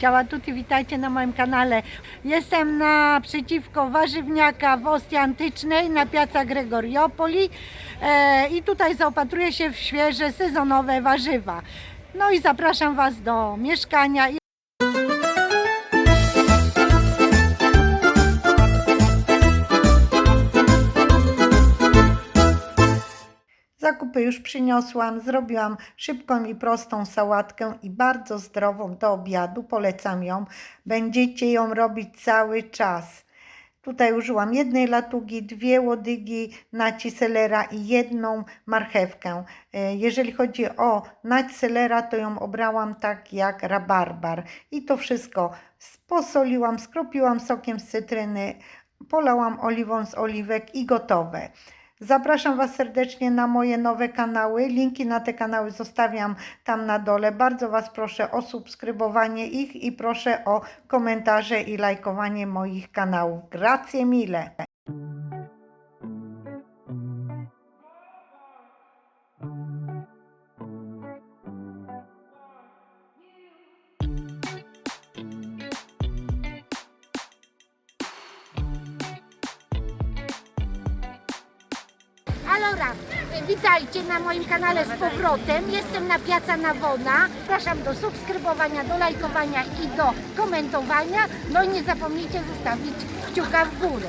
Ciała tutti, witajcie na moim kanale. Jestem naprzeciwko warzywniaka w Ostii Antycznej na Piazza Gregoriopoli e, i tutaj zaopatruję się w świeże, sezonowe warzywa. No i zapraszam Was do mieszkania. Zakupy już przyniosłam, zrobiłam szybką i prostą sałatkę i bardzo zdrową do obiadu. Polecam ją. Będziecie ją robić cały czas. Tutaj użyłam jednej latugi, dwie łodygi naci selera i jedną marchewkę. E, Jeżeli chodzi o nać selera, to ją obrałam tak jak rabarbar. I to wszystko posoliłam, skropiłam sokiem z cytryny, polałam oliwą z oliwek i gotowe. Zapraszam Was serdecznie na moje nowe kanały. Linki na te kanały zostawiam tam na dole. Bardzo Was proszę o subskrybowanie ich i proszę o komentarze i lajkowanie moich kanałów. Grazie mille. Witajcie na moim kanale z powrotem. Jestem na Piazza Navona. Zapraszam do subskrybowania, do lajkowania i do komentowania. No i nie zapomnijcie zostawić kciuka w górę.